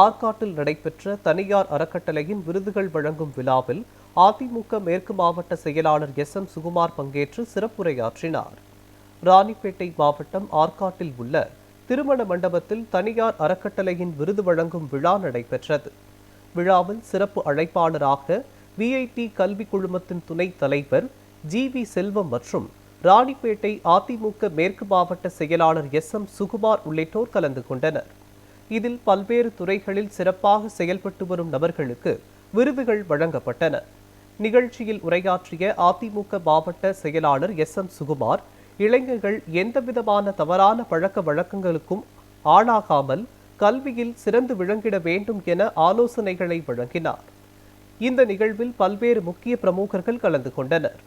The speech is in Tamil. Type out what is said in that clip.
ஆற்காட்டில் நடைபெற்ற தனியார் அறக்கட்டளையின் விருதுகள் வழங்கும் விழாவில் அதிமுக மேற்கு மாவட்ட செயலாளர் எஸ் எம் சுகுமார் பங்கேற்று சிறப்புரையாற்றினார். ராணிப்பேட்டை மாவட்டம் ஆற்காட்டில் உள்ள திருமண மண்டபத்தில் தனியார் அறக்கட்டளையின் விருது வழங்கும் விழா நடைபெற்றது. விழாவில் சிறப்பு அழைப்பாளராக விஐடி கல்வி குழுமத்தின் துணைத் தலைவர் ஜி வி செல்வம் மற்றும் ராணிப்பேட்டை அதிமுக மேற்கு மாவட்ட செயலாளர் எஸ் எம் சுகுமார் உள்ளிட்டோர் கலந்து கொண்டனர். இதில் பல்வேறு துறைகளில் சிறப்பாக செயல்பட்டு வரும் நபர்களுக்கு விருதுகள் வழங்கப்பட்டன. நிகழ்ச்சியில் உரையாற்றிய அதிமுக மாவட்ட செயலாளர் எஸ் எம் சுகுமார் இளைஞர்கள் எந்தவிதமான தவறான பழக்க வழக்கங்களுக்கும் ஆளாகாமல் கல்வியில் சிறந்து விளங்கிட வேண்டும் என ஆலோசனைகளை வழங்கினார். இந்த நிகழ்வில் பல்வேறு முக்கிய பிரமுகர்கள் கலந்து கொண்டனர்.